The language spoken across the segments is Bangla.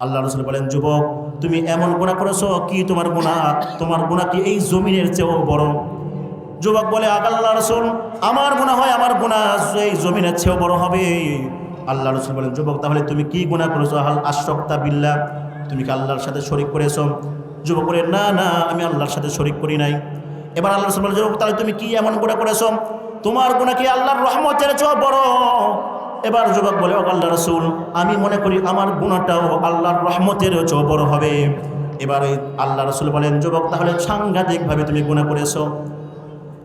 আল্লাহ রসুল বলেন, যুবক, তুমি এমন গুণা করেছ, কি তোমার গুণা তোমার গুণা কি এই জমিনের চেয়েও বড়? যুবক বলে, আল্লাহ রসুল, আমার গুণা হয়, আমার গুণা এই জমিনের চেয়েও বড় হবে। আল্লাহ রসুল বলেন, যুবক, তাহলে তুমি কি গুণা করেছ? হাল আশ্রক্তা বিল্লা তুমি কি আল্লাহর সাথে শরিক করেছ? যুবক বলে, না না, আমি আল্লাহর সাথে শরিক করি নাই। এবার আল্লাহ রসুল বলে, যুবক, তাহলে তুমি কি এমন গুণা করেছ? তোমার গুণা কি আল্লাহর রহমতের চেয়েও বড়? এবার যুবক বলে, "ও আল্লাহ রসুল, আমি মনে করি আমার গুণাটাও আল্লাহর রহমতের চেয়েও বড় হবে। এবার ওই আল্লাহ রসুল বলেন, যুবক, তাহলে সাংঘাতিকভাবে তুমি গুণা করেছ।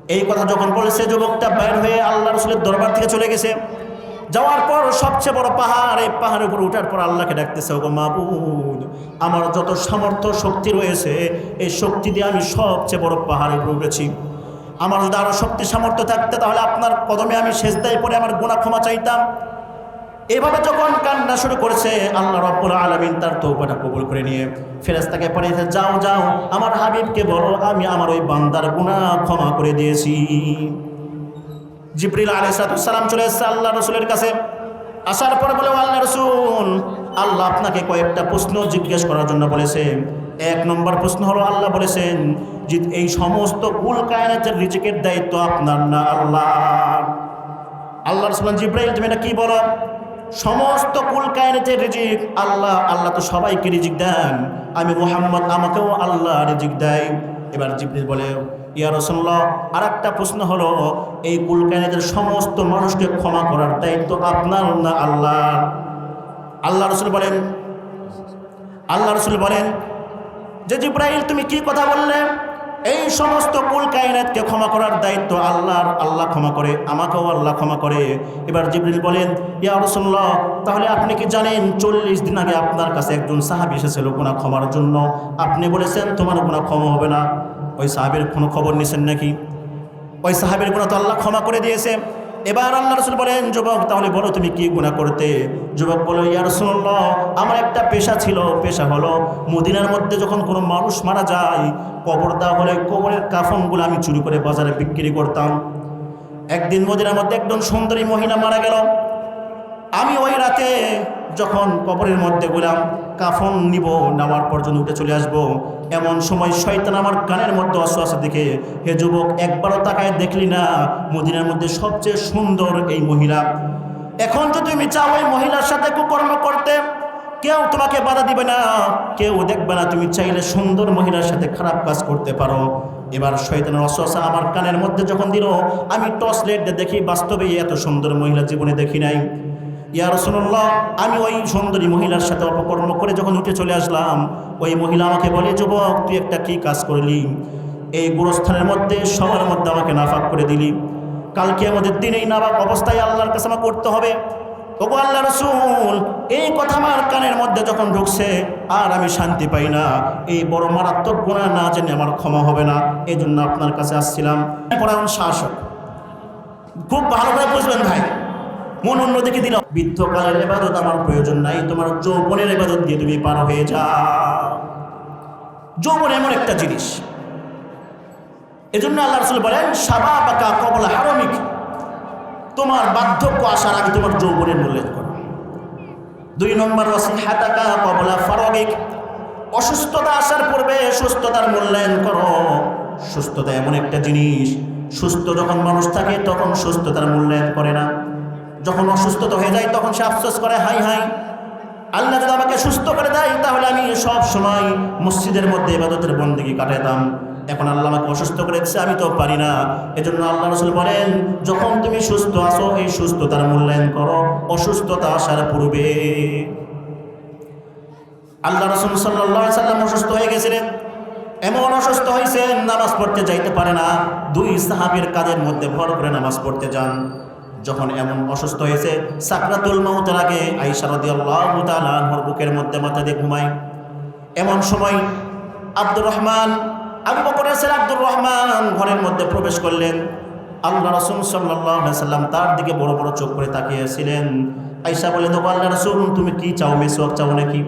এই কথা যখন বলেছে যুবকটা বাইর হয়ে আল্লাহ রসুলের দরবার থেকে চলে গেছে। যাওয়ার পর সবচেয়ে বড় পাহাড়, এই পাহাড়ের উপর উঠার পর আল্লাহকে ডাকতেছে, ওগো মাবুদ, আমার যত সামর্থ্য, শক্তি রয়েছে, এই শক্তি দিয়ে আমি সবচেয়ে বড় উপর উঠেছি আমার যদি আরও শক্তি সামর্থ্য থাকতে, তাহলে আপনার কদমে আমি শেষদায় পরে আমার গুণা ক্ষমা চাইতাম। এভাবে যখন কান্না শুরু করেছে, আল্লাহ রব্বুল আলমিন তার তৌবাটা কবুল করে নিয়ে ফেরেস্তাকে পাঠিয়েছে যাও যাও, আমার হাবিবকে বলো, আমি আমার ওই বান্দার গুণা ক্ষমা করে দিয়েছি। জিবরিল আলাইসালাম চলে এসেছে আল্লাহ রসুলের কাছে। আসার পর বলে আল্লাহ রসুল, আল্লাহ আপনাকে কয়েকটা প্রশ্ন জিজ্ঞেস করার জন্য বলেছে এক নম্বর প্রশ্ন হলো, আল্লাহ বলেছেন এই সমস্ত কুল কায়নাতের রিজিকের দায়িত্ব আপনার না আল্লাহ। আল্লাহ রসুলাম জিব্রাইল, তুমি এটা কি বলো? সমস্ত কুল কায়নাতের রিজিক আল্লাহ আল্লাহ তো সবাইকে রিজিক দেন। আমি মোহাম্মদ, আমাকেও আল্লাহ রিজিক দেয়। এবার জিব্রিল বলে, ইয়া রসল্লাহ আর একটা প্রশ্ন হলো, এই কুল কায়নাতের সমস্ত মানুষকে ক্ষমা করার দায়িত্ব আপনার না আল্লাহ? আল্লাহ রসুল বলেন, আল্লাহ রসুল বলেন, যে জিব্রাইল, তুমি কি কথা বললে? এই সমস্ত কুল কায়নাতকে ক্ষমা করার দায়িত্ব আল্লাহর। আল্লাহ ক্ষমা করে, আমাকেও আল্লাহ ক্ষমা করে। এবার জিবরিল বলেন, ইয়া রসুল্লাহ তাহলে আপনি কি জানেন, চল্লিশ দিন আগে আপনার কাছে একজন সাহাবি এসেছিল গুণা ক্ষমার জন্য। আপনি বলেছেন, তোমার গুণা ক্ষমা হবে না। ওই সাহাবের কোনো খবর নিছেন নাকি? ওই সাহাবের গুণা তো আল্লাহ ক্ষমা করে দিয়েছে। এবার আল্লাহ রসুল বলেন, যুবক, তাহলে বলো তুমি কি গুণা করতে? যুবক বলো ইয়া রসুল্লাহ আমার একটা পেশা ছিল। পেশা হলো মদিনার মধ্যে যখন কোনো মানুষ মারা যায়, কবর দেওয়া হলে কবরের কাফনগুলো আমি চুরি করে বাজারে বিক্রি করতাম। একদিন মদিনার মধ্যে একজন সুন্দরী মহিলা মারা গেল। আমি ওই রাতে যখন কবরের মধ্যে গেলাম, কাফন নিব নেওয়ার পর উঠে চলে আসব, এমন সময় শয়তান আমার কানের মধ্যে অশ্বাস দেখে, হে যুবক, একবারও তাকায় দেখলি না, মদিনার মধ্যে সবচেয়ে সুন্দর এই মহিলা। এখন যদি তুমি চাও ওই মহিলার সাথে কুকর্ম করতে, কেউ তোমাকে বাধা দিবে না, কেউ দেখবে না, তুমি চাইলে সুন্দর মহিলার সাথে খারাপ কাজ করতে পারো। এবার শয়তানের অশ্বাসা আমার কানের মধ্যে যখন দিল, আমি টর্চ লাইট দেখি বাস্তবে এত সুন্দর মহিলা জীবনে দেখি নাই। ইয়া রসুল্লাহ আমি ওই সুন্দরী মহিলার সাথে অপকর্ম করে যখন উঠে চলে আসলাম, ওই মহিলা আমাকে বলে, যুবক, তুই একটা কি কাজ করলি? এই গুরস্থানের মধ্যে, সবার মধ্যে আমাকে নাফাক করে দিলি। কালকে আমাদের দিন এই অবস্থায় আল্লাহর কাছে আমার করতে হবে। ওগো আল্লাহ রসুল, এই কথা আমার কানের মধ্যে যখন ঢুকছে, আর আমি শান্তি পাই না। এই বড় মারাত্মক গুণা না জেনে আমার ক্ষমা হবে না। এই জন্য আপনার কাছে আসছিলাম। শাসক। খুব ভালো করে বুঝবেন ভাই। মন অন্যদিকে দিল, বৃদ্ধকালের এবাদত আমার প্রয়োজন নাই, তোমার যৌবনের এবাদত দিয়ে তুমি পার হয়ে যাও। যৌবন এমন একটা জিনিস। এজন্য আল্লাহ রসুল বলেন সাবা বাকা কবলা হারমিক। তোমার বার্ধক্য আসার আগে তোমার যৌবনের মূল্যায়ন করো। দুই নম্বর হাতাকা কবলা ফারগিক। অসুস্থতা আসার পূর্বে সুস্থতার মূল্যায়ন করো। সুস্থতা এমন একটা জিনিস, সুস্থ যখন মানুষ থাকে তখন সুস্থতার মূল্যায়ন করে না। যখন অসুস্থতা হয়ে যায়, তখন সে আফসোস করে, হাই হাই, আল্লাহ যদি আমাকে সুস্থ করে দেয়, তাহলে আমি সব সময় মসজিদের মধ্যে এবাদতের বন্দিকে কাটাতাম এখন আল্লাহ আমাকে অসুস্থ করে দিচ্ছে আমি তো পারি না। এজন্য আল্লাহ রসুল বলেন, যখন তুমি সুস্থ আসো এই সুস্থতার মূল্যায়ন করো। অসুস্থতা আসার পূর্বে আল্লাহ রসুল সাল্লাহ সাল্লাম অসুস্থ হয়ে গেছিলেন। এমন অসুস্থ হয়েছে নামাজ পড়তে যাইতে পারে না। দুই সাহাবের কাদের মধ্যে ভর করে নামাজ পড়তে যান। যখন এমন অসুস্থ হয়েছে, সাকরাতুল মাউতের আগে আইসা রাদিয়াল্লাহু তাআলা আনহার বুকের মধ্যে মাথা দিয়ে ঘুমায়। এমন সময় আব্দুর রহমান, আবু বকরের ছেলে আব্দুর রহমান ঘরের মধ্যে প্রবেশ করলেন। আল্লাহ রসুল সাল্লাম তার দিকে বড় বড় চোখ করে তাকিয়েছিলেন আইসা বলে দেবো আল্লাহ রসুল, তুমি কি চাও, মেসোয়াক চাও নাকি?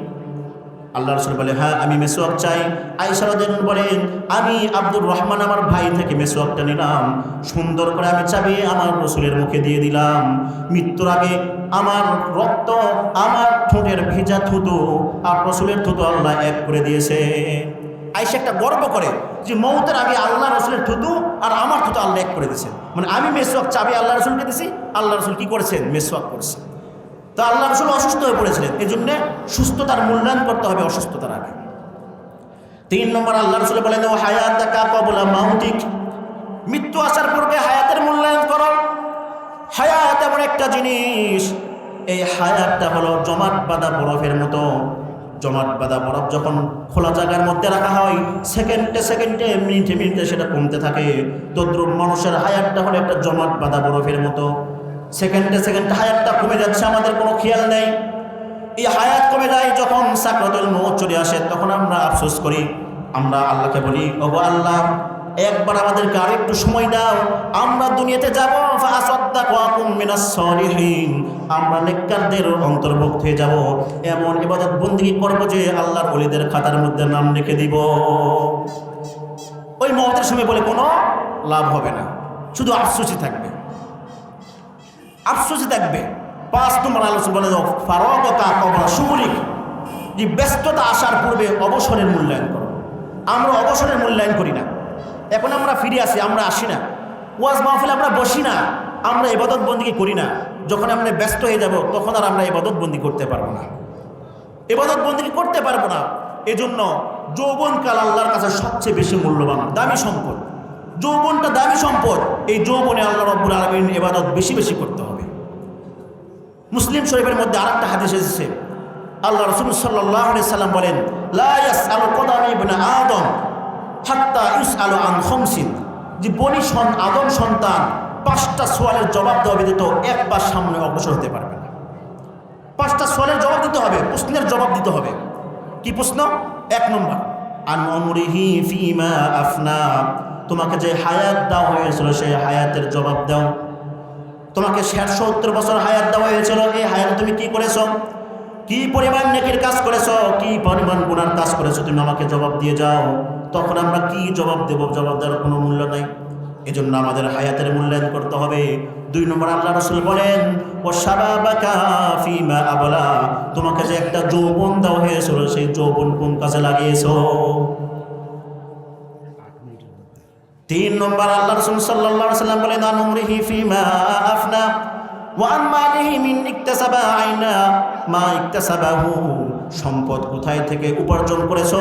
আল্লাহ রসুল বলে হ্যাঁ আমি মেসোয়াক চাই। আইসারদিন বলেন, আমি আব্দুর রহমান আমার ভাই থেকে মেসোয়াকটা নিলাম। সুন্দর করে আমি চাবি আমার রসুলের মুখে দিয়ে দিলাম। মৃত্যুর আগে আমার রক্ত আমার ঠোঁটের ভেজা থুতু আর রসুলের থুতু আল্লাহ এক করে দিয়েছে। আইসা একটা গর্ব করে যে মৌতের আগে আল্লাহ রসুলের থুতু আর আমার থুতু আল্লাহ এক করে দিয়েছে। মানে আমি মেসোয়াক চাবি আল্লাহ রসুলকে দিছি, আল্লাহ রসুল কি করেছেন? মেসোয়াক করেছেন তো আল্লাহ রসুল অসুস্থ হয়ে পড়েছিলেন। এই জন্যে সুস্থতার মূল্যায়ন করতে হবে অসুস্থতার আগে। তিন নম্বর, আল্লাহ রসুল বলেন, ও হায়াত দেখা কবলা মাউতিক। মৃত্যু আসার পূর্বে হায়াতের মূল্যায়ন করো। হায়াত এমন একটা জিনিস, এই হায়াতটা হলো জমাট বাঁধা বরফের মতো। জমাট বাঁধা বরফ যখন খোলা জায়গার মধ্যে রাখা হয়, সেকেন্ডে সেকেন্ডে, মিনিটে মিনিটে সেটা কমতে থাকে। তদ্রুপ মানুষের হায়াতটা হলো একটা জমাট বাঁধা বরফের মতো। সেকেন্ডে সেকেন্ডে হায়াতটা কমে যাচ্ছে, আমাদের কোনো খেয়াল নেই। এই হায়াত কমে যায় যখন সাকরাতুল মৌত চলে আসে, তখন আমরা আফসোস করি। আমরা আল্লাহকে বলি, ওগো আল্লাহ, একবার আমাদেরকে আরেকটু সময় দাও। আমরা দুনিয়াতে যাব আমরা নেককারদের অন্তর্ভুক্ত হয়ে যাব। এমন ইবাদত বন্দিগি করব যে আল্লাহর ওলিদের খাতার মধ্যে নাম লিখে দিব। ওই মহতের সময় বলে কোনো লাভ হবে না। শুধু আফসোসই থাকবে। আফসোসই থাকবে। পাঁচ নম্বর আলোচনা বলে দাও ফারক কা কবরা সুমরিক যে ব্যস্ততা আসার পূর্বে অবসরের মূল্যায়ন করো। আমরা অবসরের মূল্যায়ন করি না। এখন আমরা ফিরে আসি, আমরা আসি না। ওয়াজ মাহফিল আমরা বসি না। আমরা এবাদত বন্দি করি না। যখন আমরা ব্যস্ত হয়ে যাব, তখন আর আমরা এবাদত বন্দি করতে পারব না। এবাদত বন্দি করতে পারব না। এজন্য যৌবনকাল আল্লাহর কাছে সবচেয়ে বেশি মূল্যবান, দামি সম্পদ। যৌবনটা দামি সম্পদ। এই যৌবনে আল্লাহ রব্বুল আলমিন এবাদত বেশি বেশি করতে হবে। মুসলিম শরীফের মধ্যে আর একটা হাদিস এসেছে। আল্লাহ রসুল সাল্লাহ সাল্লাম বলেন আদম হাত্তা ইউস আলো আন খমসিন। যে বনি সন, আদম সন্তান পাঁচটা সোয়ালের জবাব দেওয়া ব্যতীত একবার সামনে অগ্রসর হতে পারবে না। পাঁচটা সোয়ালের জবাব দিতে হবে, প্রশ্নের জবাব দিতে হবে। কি প্রশ্ন? এক নম্বর, আন অমরিহি ফিমা আফনা। তোমাকে যে হায়াত দেওয়া হয়েছিল, সেই হায়াতের জবাব দাও। তোমাকে ষাট সত্তর বছর হায়াত দেওয়া হয়েছিল। এই হায়াতে তুমি কি করেছ? কি পরিমাণ নেকির কাজ করেছ? কি পরিমাণ গুণার কাজ করেছ? তুমি আমাকে জবাব দিয়ে যাও। তখন আমরা কি জবাব দেব? জবাব দেওয়ার কোনো মূল্য নাই। এজন্য আমাদের হায়াতের মূল্যায়ন করতে হবে। দুই নম্বর আল্লাহ রসুল বলেন ও সাবাবাকা ফিমা আবলা। তোমাকে যে একটা যৌবন দেওয়া হয়েছিল, সেই যৌবন কোন কাজে লাগিয়েছো? তিন নম্বর আল্লাহ রসুল সাল্লাল্লাহু সাল্লাম বলেন, আনুমরিহি ফিমা আফনা ওয়ান মালিহি মিন ইকতাসাবা আইনা, মা ইকতাসাবাহু, সম্পদ কোথায় থেকে উপার্জন করেছ?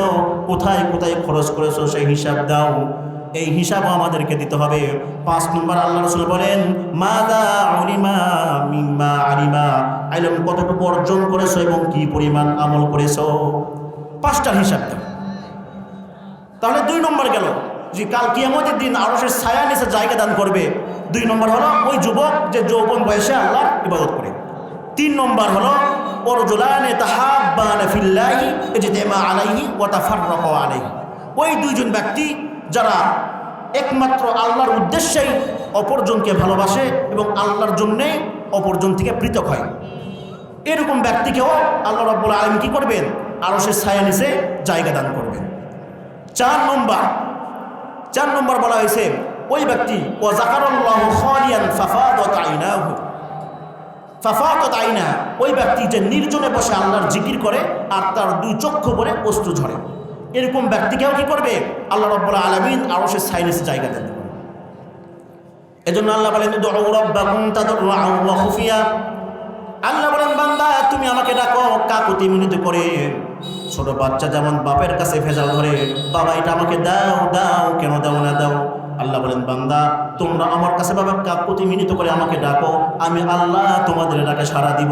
কোথায় কোথায় খরচ করেছ? সেই হিসাব দাও। এই হিসাবও আমাদেরকে দিতে হবে। পাঁচ নম্বর আল্লাহ রসুল বলেন মাদা আলিমা মিম্মা আলিমা, আইলম কতটুকু অর্জন করেছ এবং কি পরিমাণ আমল করেছ? পাঁচটার হিসাব দাও। তাহলে দুই নম্বর গেল। যে কাল কিয়ামতের দিন আরসের ছায়া নিচে জায়গা দান করবে। দুই নম্বর হলো ওই যুবক যে যৌবন বয়সে আল্লাহ ইবাদত করে। তিন নম্বর হলো ওই দুইজন ব্যক্তি যারা একমাত্র আল্লাহর উদ্দেশ্যেই অপরজনকে ভালোবাসে এবং আল্লাহর জন্যে অপরজন থেকে পৃথক হয়। এরকম ব্যক্তিকেও আল্লাহ রব্বুল আলম কী করবেন? আরও সে ছায়া নিচে জায়গা দান করবেন। চার নম্বর চার নম্বর বলা হয়েছে, ওই ব্যক্তি ও আইনা, ওই ব্যক্তি যে নির্জনে বসে আল্লাহর জিকির করে আর তার দুই চক্ষু পরে অস্ত্র ঝরে। এরকম ব্যক্তিকেও কি করবে? আল্লাহ রব্বুল আলমিন আরও সে সাইনিস জায়গা দেন। এজন্য আল্লাহ বলেন আল্লাহ বলেন, বান্দা, তুমি আমাকে ডাকো কাকুতি মিনিত করে। ছোট বাচ্চা যেমন বাপের কাছে ভেজাল ধরে, বাবা, এটা আমাকে দাও দাও, কেন দাও না দাও? আল্লাহ বলেন, বান্দা, তোমরা আমার কাছে বাবা কাকুতি মিনিত করে আমাকে ডাকো, আমি আল্লাহ তোমাদের ডাকে সাড়া দিব।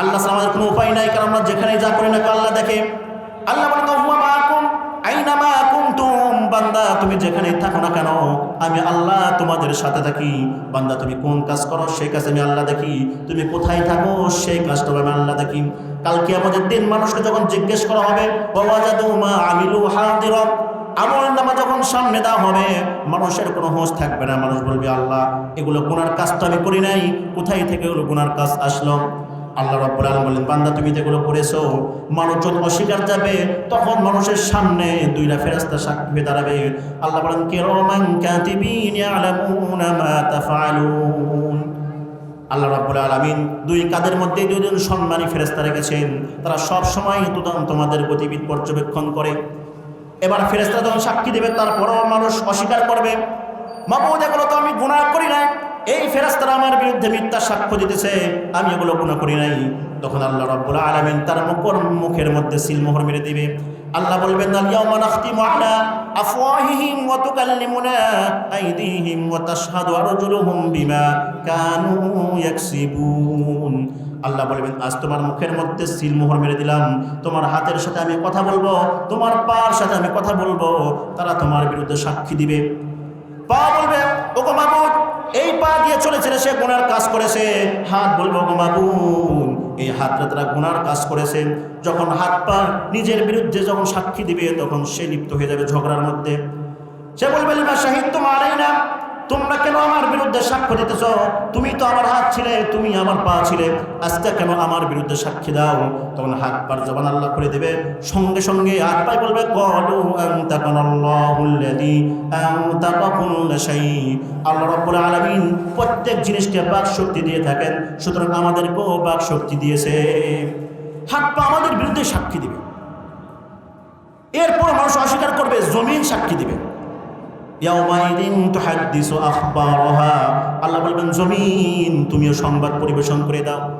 আল্লাহ আমাদের কোনো উপায় নাই, কারণ আমরা যেখানে যা করি না আল্লাহ দেখে। আল্লাহ বলেন হুয়া মাকুম আইনা মা কুনতুম? বান্দা, তুমি যেখানে থাকো না কেন, আমি আল্লাহ তোমাদের সাথে থাকি। বান্দা, তুমি কোন কাজ করো, সেই কাজ আমি আল্লাহ দেখি। তুমি কোথায় থাকো, সেই কাজটা আমি আল্লাহ দেখি। কালকে আমাদের দিন মানুষকে যখন জিজ্ঞেস করা হবে মা আমিলু হাদিরা আমল নামা যখন সামনে দেওয়া হবে, মানুষের কোনো হোঁশ থাকবে না। মানুষ বলবে, আল্লাহ, এগুলো গুনার কাজ তো আমি করি নাই। কোথায় থেকে এগুলো গুনার কাজ আসলো? আল্লাহ রব্বুল আলম বললেন বান্দা, তুমি যেগুলো করেছ মানুষজন অস্বীকার যাবে, তখন মানুষের সামনে দুইটা ফেরেস্তা সাক্ষী হয়ে দাঁড়াবে। আল্লাহ বলেন, কিরামান আল্লাহ রাব্বুল আলামিন দুই কাদের মধ্যে দুজন সম্মানী ফেরেস্তা রেখেছেন। তারা সব সময় তোমাদের গতিবিধ পর্যবেক্ষণ করে। এবার ফেরেস্তা যখন সাক্ষী দেবে, তারপরও মানুষ অস্বীকার করবে। মাবুদ এগুলো তো আমি গুনাহ করি নাই। এই ফেরেস্তারা আমার বিরুদ্ধে মিথ্যা সাক্ষ্য দিতেছে, আমি এগুলো গুনাহ করি নাই। তখন আল্লাহ রাব্বুল আলামিন তার মুখর মুখের মধ্যে সিলমোহর মেরে দিবে। আল্লাহ বলবেন আল্লাহ বলবেন, আজ তোমার মুখের মধ্যে সিলমোহর মেরে দিলাম। তোমার হাতের সাথে আমি কথা বলব, তোমার পার সাথে আমি কথা বলব। তারা তোমার বিরুদ্ধে সাক্ষী দিবে। পা বলবে, ওগো মাবুদ এই পা দিয়ে চলেছে সে, গুনার কাজ করেছে। হাত বলব ওগো মাবুদ এই হাতটা তারা গুনার কাজ করেছে। যখন হাত পা নিজের বিরুদ্ধে যখন সাক্ষী দিবে, তখন সে লিপ্ত হয়ে যাবে ঝগড়ার মধ্যে। সে বলবে না শাহিদ তো মারাই না তোমরা কেন আমার বিরুদ্ধে সাক্ষ্য দিতেছ? তুমি তো আমার হাত ছিলে, তুমি আমার পা ছিলে। আজকে কেন আমার বিরুদ্ধে সাক্ষী দাও? তখন হাত পার জবান আল্লাহ করে দেবে। সঙ্গে সঙ্গে হাত পায়ে বলবে আল্লাহ রাব্বুল আলামিন প্রত্যেক জিনিসকে বাক শক্তি দিয়ে থাকেন। সুতরাং আমাদেরকেও বাক শক্তি দিয়েছে। হাত পা আমাদের বিরুদ্ধে সাক্ষী দিবে। এরপর মানুষ অস্বীকার করবে, জমিন সাক্ষী দিবে। আল্লাহ বলবেন, জমিন, তুমিও সংবাদ পরিবেশন করে দাও।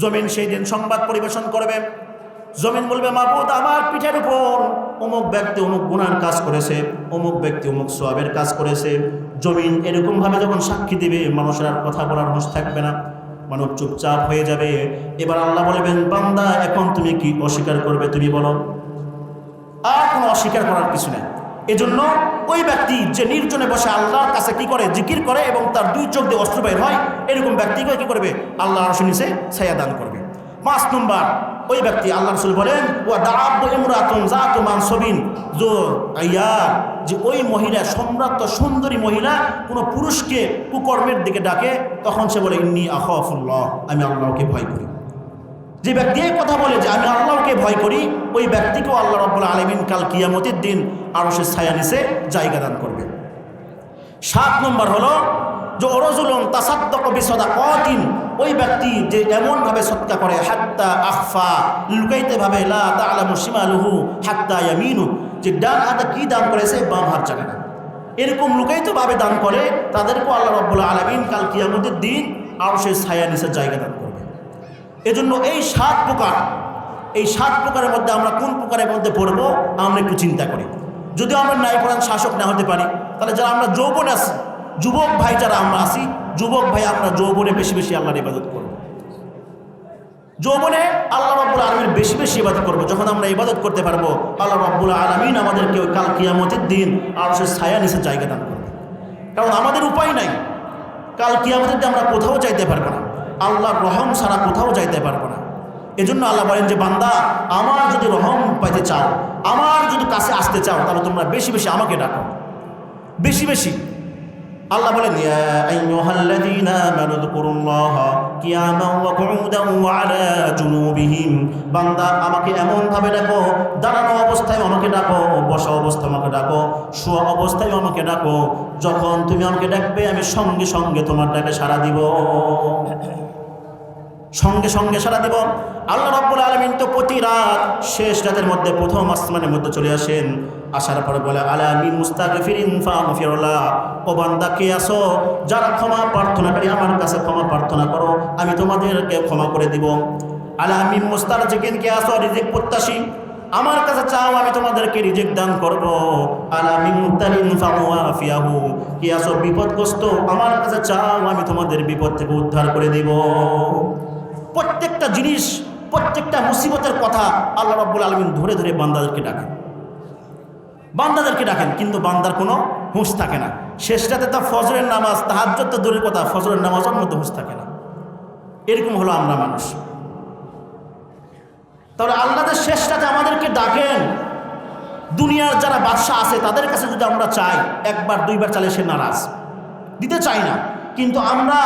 জমিন সেই দিন সংবাদ পরিবেশন করবে। জমিন বলবে, মাবুদ আমার পিঠের উপর। অমুক ব্যক্তি অমুক গুনার কাজ করেছে, অমুক ব্যক্তি অমুক সোয়াবের কাজ করেছে। জমিন এরকমভাবে যখন সাক্ষী দিবে, মানুষের আর কথা বলার হুঁশ থাকবে না। মানুষ চুপচাপ হয়ে যাবে। এবার আল্লাহ বলবেন, বান্দা, এখন তুমি কি অস্বীকার করবে তুমি বলো? আর কোনো অস্বীকার করার কিছু নেই। এজন্য ওই ব্যক্তি যে নির্জনে বসে আল্লাহর কাছে কি করে, জিকির করে এবং তার দুই চোখ দিয়ে অস্ত্র বের হয়, এরকম ব্যক্তিকে কি করবে? আল্লাহ রসুল নিচে ছায়া দান করবে। পাঁচ নম্বর, ওই ব্যক্তি আল্লাহ রসুল বলেন ও দাব ইমরাতুন জাতুমান সবিন জো আইয়া যে ওই মহিলা, সম্রাট, সুন্দরী মহিলা, কোনো পুরুষকে কুকর্মের দিকে ডাকে, তখন সে বলে, ইন্নি আখফুল্লাহ। আমি আল্লাহকে ভয় করি। যে ব্যক্তি এই কথা বলে যে, আমি আল্লাহকে ভয় করি ওই ব্যক্তিকেও আল্লাহ রব্বুল আলমিন কাল কিয়ামতির দিন আরও সে ছায়া নিচে জায়গা দান করবে। সাত নম্বর হলো, যে অরজুলন তাসাদ্দক কদিন ওই ব্যক্তি যে এমনভাবে সৎকা করে, হাত্তা আখফা লুকাইতে ভাবে, লা তালামু সীমালুহু হাত্তা ইয়ামিনু যে ডান হাতে কি দান করেছে বাম হাত জানে না। এরকম লুকাইতে ভাবে দান করে, তাদেরকেও আল্লাহ রব্বুল আলমিন কাল কিয়ামতের দিন আরও সে ছায়া নিচে জায়গা দান করবে। এজন্য এই সাত প্রকার, এই সাত প্রকারের মধ্যে আমরা কোন প্রকারের মধ্যে পড়ব, আমরা একটু চিন্তা করি। যদি আমরা ন্যায় প্রধান শাসক না হতে পারি, তাহলে যারা আমরা যৌবন আছি, যুবক ভাই যারা আমরা আসি যুবক ভাই আমরা যৌবনে বেশি বেশি আল্লাহর ইবাদত করব। যৌবনে আল্লাহ রব্বুল আলমীর বেশি বেশি ইবাদত করব। যখন আমরা ইবাদত করতে পারব, আল্লাহ রব্বুল আলমিন আমাদেরকে ওই কাল কিয়ামতের দিন আর সে ছায়া নিচে জায়গা দান করবে। কারণ আমাদের উপায় নাই। কাল কিয়ামতের দিন আমরা কোথাও চাইতে পারব না। আল্লাহর রহম ছাড়া কোথাও যাইতে পারব না। এজন্য আল্লাহ বলেন যে, বান্দা, আমার যদি রহম পাইতে চাও, আমার যদি কাছে আসতে চাও, তাহলে তোমরা বেশি বেশি আমাকে ডাকো। বেশি বেশি। আল্লাহ বলেন বান্দা, আমাকে এমন ভাবে ডাকো, দাঁড়ানো অবস্থায় আমাকে ডাকো, বসা অবস্থায় আমাকে ডাকো, শোয়া অবস্থায় আমাকে ডাকো। যখন তুমি আমাকে ডাকবে, আমি সঙ্গে সঙ্গে তোমার ডাকে সাড়া দিব। সঙ্গে সঙ্গে সারা দেব। আল্লাহ রব্বুল আলমিন তো প্রতি রাত শেষ রাতের মধ্যে প্রথম আসমানের মধ্যে চলে আসেন। আসার পরে বলে মুস্তাগফিরিন ফাগফিরুল্লাহ ও বান্দা, কে আসো যারা ক্ষমা প্রার্থনা করি, আমার কাছে ক্ষমা প্রার্থনা করো। আমি তোমাদেরকে ক্ষমা করে দিব। আলামিন মুস্তারজিকিন, কে আসো রিজিক প্রত্যাশী। আমার কাছে চাও, আমি তোমাদেরকে রিজেক্ট দান করব। আলামিন মুতালিন ফাওয়াফিয়াহু কি আসো বিপদগ্রস্ত। আমার কাছে চাও, আমি তোমাদের বিপদ থেকে উদ্ধার করে দেব। প্রত্যেকটা জিনিস, প্রত্যেকটা মুসিবতের কথা আল্লাহ রাব্বুল আলমিন ধরে ধরে বান্দাদেরকে ডাকেন। বান্দাদেরকে ডাকেন, কিন্তু বান্দার কোনো হুঁশ থাকে না। শেষটাতে তার ফজরের নামাজ তাহাজ্জত তো দূরের কথা, ফজরের নামাজের মধ্যে হুঁশ থাকে না। এরকম হলো আমরা মানুষ। তাহলে আল্লাহদের শেষটাতে আমাদেরকে ডাকেন, দুনিয়ার যারা বাদশাহ আছে, তাদের কাছে যদি আমরা চাই, একবার, দুইবার চালে সে নারাজ। দিতে চাই না। কিন্তু আমরা,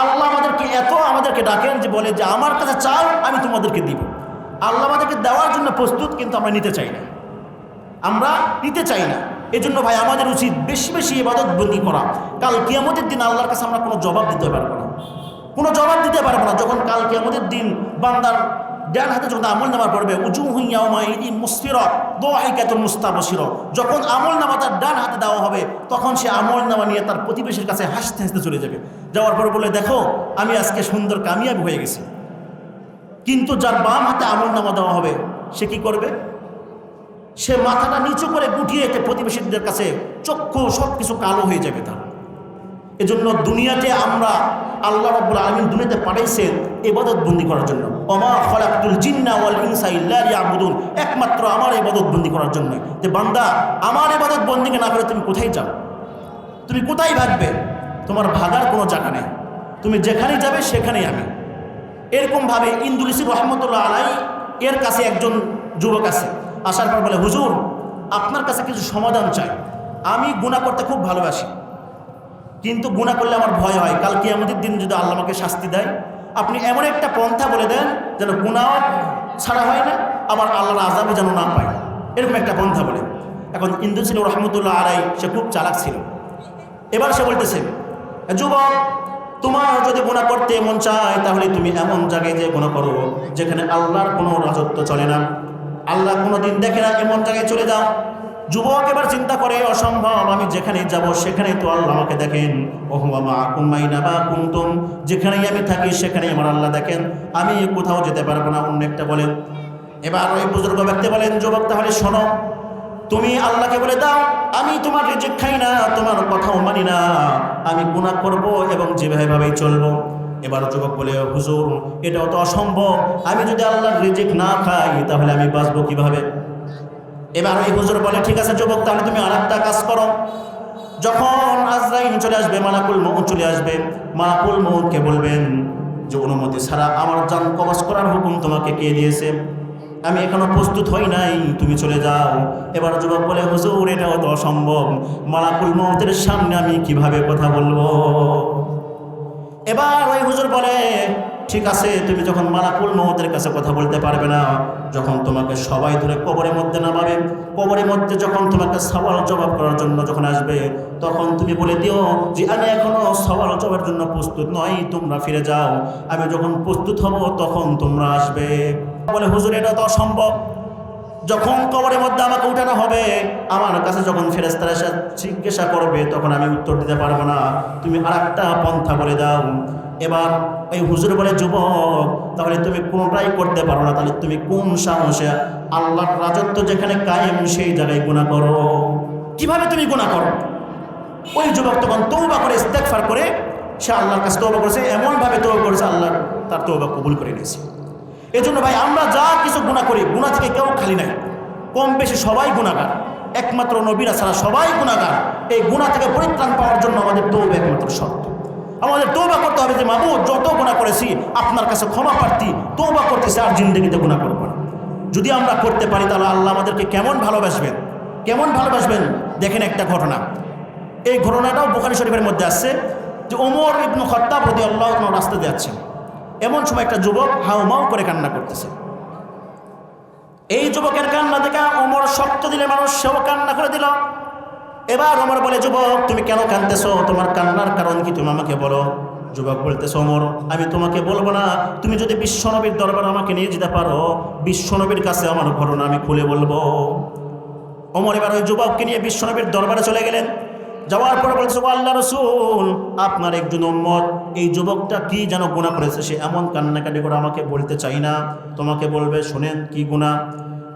আল্লাহ আমাদেরকে এত আমাদেরকে ডাকেন যে বলে যে আমার কাছে চাও, আমি তোমাদেরকে দিব। আল্লাহ আমাদেরকে দেওয়ার জন্য প্রস্তুত, কিন্তু আমরা নিতে চাই না। আমরা নিতে চাই না। এজন্য ভাই, আমাদের উচিত বেশি বেশি ইবাদত বন্দি করা। কাল কিয়ামতের দিন আল্লাহর কাছে আমরা কোনো জবাব দিতে পারব না। কোনো জবাব দিতে পারব না। যখন কাল কিয়ামতের দিন বান্দার ডান হাতে যখন আমল নামা পড়বে উজু হুইয়া ইদি মুসফির দোয়াইকাতুল মুস্তাবশির যখন আমল নামা তার ডান হাতে দেওয়া হবে, তখন সে আমল নামা নিয়ে তার প্রতিবেশীর কাছে হাসতে হাসতে চলে যাবে। যাওয়ার পরে বলে দেখো, আমি আজকে সুন্দর কামিয়াবি হয়ে গেছি। কিন্তু যার বাম হাতে আমল নামা দেওয়া হবে, সে কি করবে? সে মাথাটা নিচু করে গুটিয়ে প্রতিবেশীদের কাছে চক্ষু সব কিছু কালো হয়ে যাবে তার। এজন্য দুনিয়াতে আমরা আল্লাহ রাব্বুল আলামিন দুনিয়াতে পাঠাইছেন এবাদত বন্দি করার জন্য। অমা খলাকুল জিন্না ওয়াল ইনসা ইল্লা একমাত্র আমার ইবাদত বন্দি করার জন্য। যে বান্দা, আমার ইবাদত বন্দিকে না করে তুমি কোথায় যাও? তুমি কোথায় ভাগবে? তোমার ভাগার কোনো জায়গা নেই। তুমি যেখানে যাবে, সেখানেই আমি। এরকমভাবে ইন্দুলিসি রহমতুল্লাহ আলাই এর কাছে একজন যুবক আছে। আসার পর বলে, হুজুর, আপনার কাছে কিছু সমাধান চাই। আমি গুণা করতে খুব ভালোবাসি। কিন্তু গুণা করলে আমার ভয় হয়। কালকে আমাদের দিন যদি আল্লাহ আমাকে শাস্তি দেয়, আপনি এমন একটা পন্থা বলে দেন যেন গুণাও ছাড়া হয় না, আবার আল্লাহর আজাবে যেন না পায়। এরকম একটা পন্থা বলে। এখন ইন্দু ছিল, রহমতুল্লাহ আলাই সে খুব চালাক ছিল। এবার সে বলতেছে যুবক, তোমার যদি গুণা করতে মন চায়, তাহলে তুমি এমন জায়গায় যে গুণা করো, যেখানে আল্লাহর কোনো রাজত্ব চলে না। আল্লাহ কোনো দিন দেখে না, এমন জায়গায় চলে যাও। যুবক এবার চিন্তা করে, অসম্ভব, আমি যেখানে যাব সেখানেই তো আল্লাহ আমাকে দেখেন। ওহুমা কুমাইনা বা কুমতুম যেখানেই আমি থাকি সেখানেই আমার আল্লাহ দেখেন। আমি কোথাও যেতে পারব না, অন্য একটা বলেন এবার ওই বুজুর্গ ব্যক্তি বলেন, যুবক, তাহলে শোনো, তুমি আল্লাহকে বলে দাও, আমি তোমার রিজিক খাই না, তোমার কথাও মানি না, আমি গুনাহ করব এবং যেভাবে ভাবেই চলবো। এবার যুবক বলে, হুজুর, এটাও তো অসম্ভব, আমি যদি আল্লাহর রিজিক না খাই, তাহলে আমি বাঁচবো কীভাবে? এবার ওই হুজুর বলে, ঠিক আছে যুবক, তাহলে তুমি আর একটা কাজ করো। যখন আজরাইন চলে আসবে, মালাকুল মৌ চলে আসবে, মালাকুল মৌকে বলবেন, যে অনুমতি ছাড়া আমার যান কবচ করার হুকুম তোমাকে কে দিয়েছে? আমি এখনও প্রস্তুত হই নাই, তুমি চলে যাও। এবার যুবক বলে, হুজুর, এটাও তো অসম্ভব। মালাকুল মৌতের সামনে আমি কীভাবে কথা বলব? এবার ওই হুজুর বলে ঠিক আছে, তুমি যখন মালাকুল মহতের কাছে কথা বলতে পারবে না, যখন তোমাকে সবাই ধরে কবরের মধ্যে নামাবে, কবরের মধ্যে যখন তোমাকে সওয়াল জবাব করার জন্য যখন আসবে, তখন তুমি বলে দিও যে, আমি এখনও সওয়াল জবাবের জন্য প্রস্তুত নই, তোমরা ফিরে যাও। আমি যখন প্রস্তুত হব, তখন তোমরা আসবে। বলে, হুজুর, এটা তো অসম্ভব। যখন কবরের মধ্যে আমাকে উঠানো হবে, আমার কাছে যখন ফেরেস্তারা এসে জিজ্ঞাসা করবে, তখন আমি উত্তর দিতে পারব না। তুমি আর একটা পন্থা বলে দাও। এবার ওই হুজুর বলে, যুবক, তাহলে তুমি কোনটাই করতে পারো না? তাহলে তুমি কোন সাহসে আল্লাহর রাজত্ব যেখানে কায়েম, সেই জায়গায় গুণা করো। কীভাবে তুমি গুণা করো? ওই যুবক তখন তৌবা করে ইস্তেকফার করে, সে আল্লাহর কাছে তৌবা করেছে, এমনভাবে তৌবা করেছে, আল্লাহ তার তৌবা কবুল করে নিয়েছে। এজন্য ভাই, আমরা যা কিছু গুণা করি গুণা থেকে কেউ খালি নাই। কম বেশি সবাই গুণাগার একমাত্র নবীরা ছাড়া সবাই গুণাগার এই গুণা থেকে পরিত্রাণ পাওয়ার জন্য আমাদের তৌবা একমাত্র শর্ত। আমাদের তৌবা করতে হবে যে মাবু যত গুণা করেছি, আপনার কাছে ক্ষমা প্রার্থী তৌবা করতেছে, আর জিন্দগিতে গুণা করব না। যদি আমরা করতে পারি, তাহলে আল্লাহ আমাদেরকে কেমন ভালোবাসবেন? কেমন ভালোবাসবেন? দেখেন একটা ঘটনা। এই ঘটনাটাও বোখারি শরীফের মধ্যে আসছে যে, ওমর ইবনু খত্তাব প্রতি আল্লাহ রাস্তা দিয়ে যাচ্ছেন। এমন সময় একটা যুবক হাউমাউ করে কান্না করতেছে। এই যুবকের কান্না দেখা ওমর শক্ত দিলে মানুষ, সেও কান্না করে দিল। এবার ওমর বলে, যুবক, তুমি কেন কান্দতেছো তোমার কান্নার কারণ কি তুমি আমাকে বলো। যুবক বলতেছে, ওমর, আমি তোমাকে বলব না। তুমি যদি বিশ্বনবীর দরবার আমাকে নিয়ে যেতে পারো বিশ্বনবীর কাছে আমার ঘটনা আমি খুলে বলব। ওমর এবার ওই যুবককে নিয়ে বিশ্বনবীর দরবারে চলে গেলেন। যাওয়ার পর বলছে, "ও আল্লাহ রসুল, আপনার একজন উম্মত, এই যুবকটা কি যেন গুণা করেছে? সে এমন কান্নাকাটি করে আমাকে বলতে চাই না। তোমাকে বলবে, শোনেন কি গুণা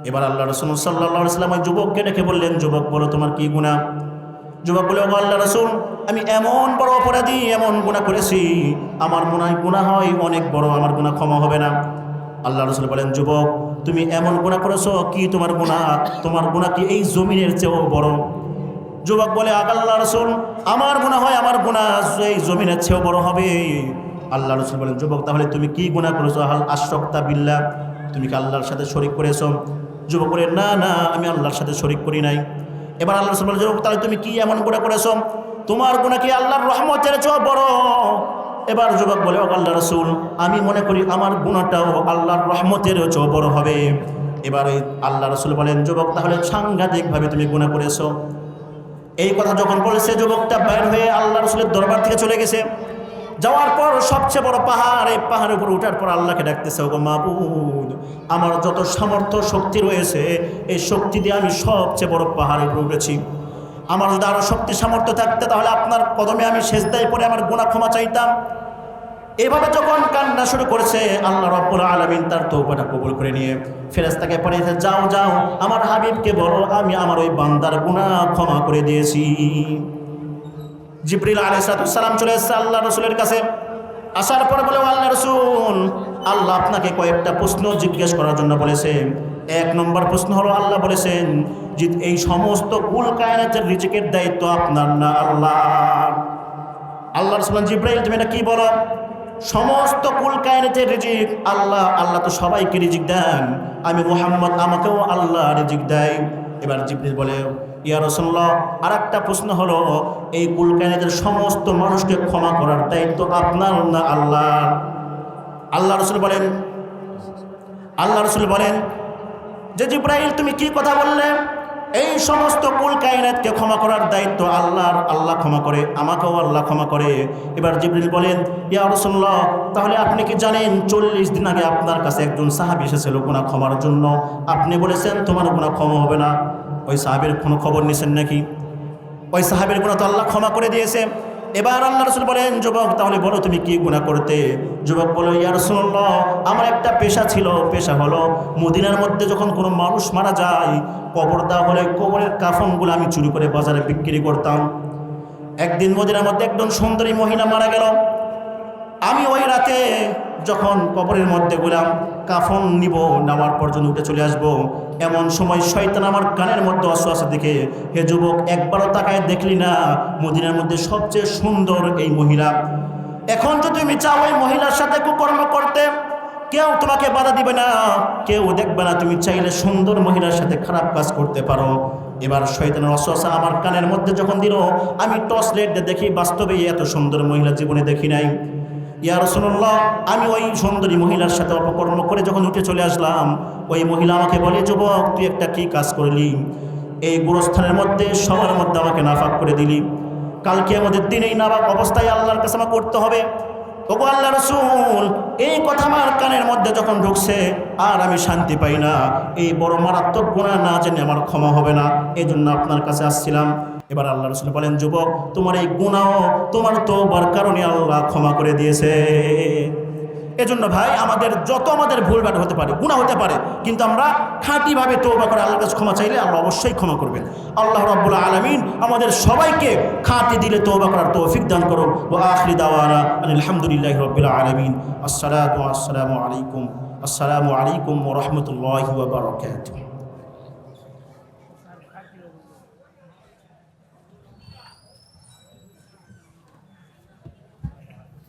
এবার আল্লাহ রসুল সাল্লাহ সাল্লাম ওই যুবককে ডেকে বললেন, যুবক, বলো তোমার কি গুণা যুবক বলে "ও আল্লাহ রসুল, আমি এমন বড় অপরাধী, এমন গুণা করেছি, আমার মনে গুণা হয়, অনেক বড়, আমার গুণা ক্ষমা হবে না। আল্লাহ রসুল বলেন, যুবক, তুমি এমন গুণা করেছ, কি তোমার গুণা তোমার গুণা কি এই জমিনের চেয়েও বড়? যুবক বলে আল্লাহ রসুল, আমার গুণা হয়, আমার গুণা এই জমিনের চেয়েও বড় হবে। আল্লাহ রসুল বলেন, যুবক, তাহলে তুমি কি গুণা করেছ? হাল আশরক্তা বিল্লা তুমি কি আল্লাহর সাথে শরিক করেছ? যুবক বলে, না না, আমি আল্লাহর সাথে শরিক করি নাই। এবার আল্লাহ রসুল বলে, যুবক, তাহলে তুমি কি এমন গুণা করেছ? তোমার গুণা কি আল্লাহর রহমতের চেয়েও বড়। এবার যুবক বলে ও আল্লাহ রসুল, আমি মনে করি আমার গুণাটাও আল্লাহর রহমতের চেয়েও বড় হবে। এবার ওই আল্লাহ রসুল বলেন, যুবক, তাহলে সাংঘাতিকভাবে তুমি গুণা করেছ? এই কথা যখন বলেছে, যুবকটা বাইর হয়ে আল্লাহ রসুলের দরবার থেকে চলে গেছে। যাওয়ার পর সবচেয়ে বড় পাহাড়, এই পাহাড়ের উপর উঠার পর আল্লাহকে ডাকতেছে, ওগো মাবুদ, আমার যত সামর্থ্য শক্তি রয়েছে, এই শক্তি দিয়ে আমি সবচেয়ে বড় পাহাড়ের উপর উঠেছি। আমার যদি আরও শক্তি সামর্থ্য থাকতে, তাহলে আপনার কদমে আমি শেষদায় পরে আমার গুণা ক্ষমা চাইতাম। এভাবে যখন কান্না শুরু করেছে, আল্লাহ রব্বুল আলমিন তার তৌবাটা কবুল করে নিয়ে ফেরেস্তাকে পাঠিয়েছে যাও যাও, আমার হাবিবকে বলো, আমি আমার ওই বান্দার গুণা ক্ষমা করে দিয়েছি। জিব্রিল আলাইসালাম চলে এসেছে আল্লাহ রসুলের কাছে। আসার পর বলে, "ও আল্লাহ রসুল, আল্লাহ আপনাকে কয়েকটা প্রশ্ন জিজ্ঞেস করার জন্য বলেছে এক নম্বর প্রশ্ন হলো, আল্লাহ বলেছেন যে এই সমস্ত কুল কায়নাতের রিজিকের দায়িত্ব আপনার না আল্লাহ। আল্লাহ রসুল জিব্রাইল, তুমি এটা কি বলো? সমস্ত কুল কায়নাতের রিজিক আল্লাহ আল্লাহ তো সবাইকে রিজিক দেন। আমি মোহাম্মদ, আমাকেও আল্লাহ রিজিক দেয়। এবার জিব্রিল বলে ইয়া রসল্লাহ আর একটা প্রশ্ন হলো, এই কুল কায়নাতের সমস্ত মানুষকে ক্ষমা করার দায়িত্ব আপনার না আল্লাহ? আল্লাহ রসুল বলেন, আল্লাহ রসুল বলেন, যে জিব্রাইল, তুমি কি কথা বললে? এই সমস্ত কুল কায়নাতকে ক্ষমা করার দায়িত্ব আল্লাহর, আল্লাহ ক্ষমা করে, আমাকেও আল্লাহ ক্ষমা করে। এবার জিবরিল বলেন, ইয়া রসুল্লাহ তাহলে আপনি কি জানেন, চল্লিশ দিন আগে আপনার কাছে একজন সাহাবি এসেছিল গুণা ক্ষমার জন্য? আপনি বলেছেন, তোমার গুণা ক্ষমা হবে না। ওই সাহাবের কোনো খবর নিছেন নাকি? ওই সাহাবের গুণা তো আল্লাহ ক্ষমা করে দিয়েছে। এবার আল্লাহ রসুল বলেন, যুবক, তাহলে বলো তুমি কি গুণা করতে? যুবক বলো ইয়া রসুল্লাহ আমার একটা পেশা ছিল। পেশা হলো মদিনার মধ্যে যখন কোনো মানুষ মারা যায়, কবর দেওয়া হলে কবরের কাফনগুলো আমি চুরি করে বাজারে বিক্রি করতাম। একদিন মদিনার মধ্যে একজন সুন্দরী মহিলা মারা গেল। আমি ওই রাতে যখন কবরের মধ্যে গেলাম কাফন নিব, নামার পর উঠে চলে আসব। এমন সময় শয়তান আমার কানের মধ্যে অশ্বাসের দেখে হে যুবক, একবারও তাকায় দেখলি না, মদিনার মধ্যে সবচেয়ে সুন্দর এই মহিলা। এখন তো তুমি চাও ওই মহিলার সাথে কুকর্ম করতে। কেউ তোমাকে বাধা দিবে না, কেউ দেখবে না। তুমি চাইলে সুন্দর মহিলার সাথে খারাপ কাজ করতে পারো। এবার শয়তানের অশ্বাসা আমার কানের মধ্যে যখন দিল, আমি টর্চ লাইট দেখি, বাস্তবে এত সুন্দর মহিলা জীবনে দেখি নাই। ইয়া রসুল্লাহ আমি ওই সুন্দরী মহিলার সাথে অপকর্ম করে যখন উঠে চলে আসলাম, ওই মহিলা আমাকে বলে, যুবক, তুই একটা কী কাজ করলি? এই গুরস্থানের মধ্যে সবার মধ্যে আমাকে নাফাক করে দিলি। কালকে আমাদের দিন এই নাবাক অবস্থায় আল্লাহর কাছে আমার করতে হবে। ওগো আল্লাহ রসুল, এই কথা আমার কানের মধ্যে যখন ঢুকছে, আর আমি শান্তি পাই না। এই বড় মারাত্মক গুণা না জেনে আমার ক্ষমা হবে না। এই জন্য আপনার কাছে আসছিলাম। এবার আল্লাহ রসুল বলেন, যুবক, তোমার এই গুণাও তোমার তোবার কারণে আল্লাহ ক্ষমা করে দিয়েছে। এজন্য ভাই, আমাদের যত আমাদের ভুলভাট হতে পারে গুণা হতে পারে, কিন্তু আমরা খাঁটিভাবে তৌবা করে আল্লাহর কাছে ক্ষমা চাইলে আল্লাহ অবশ্যই ক্ষমা করবেন। আল্লাহ রব্বুল আলমিন আমাদের সবাইকে খাঁটি দিলে তৌবা করার তৌফিক দান করুন। ও আখরি দাওয়ানা আলহামদুলিল্লাহ রবিল আলমিন। আসসালামু আসসালামু আলাইকুম। আসসালামু আলাইকুম রহমতুল্লাহ বারকাতুহ।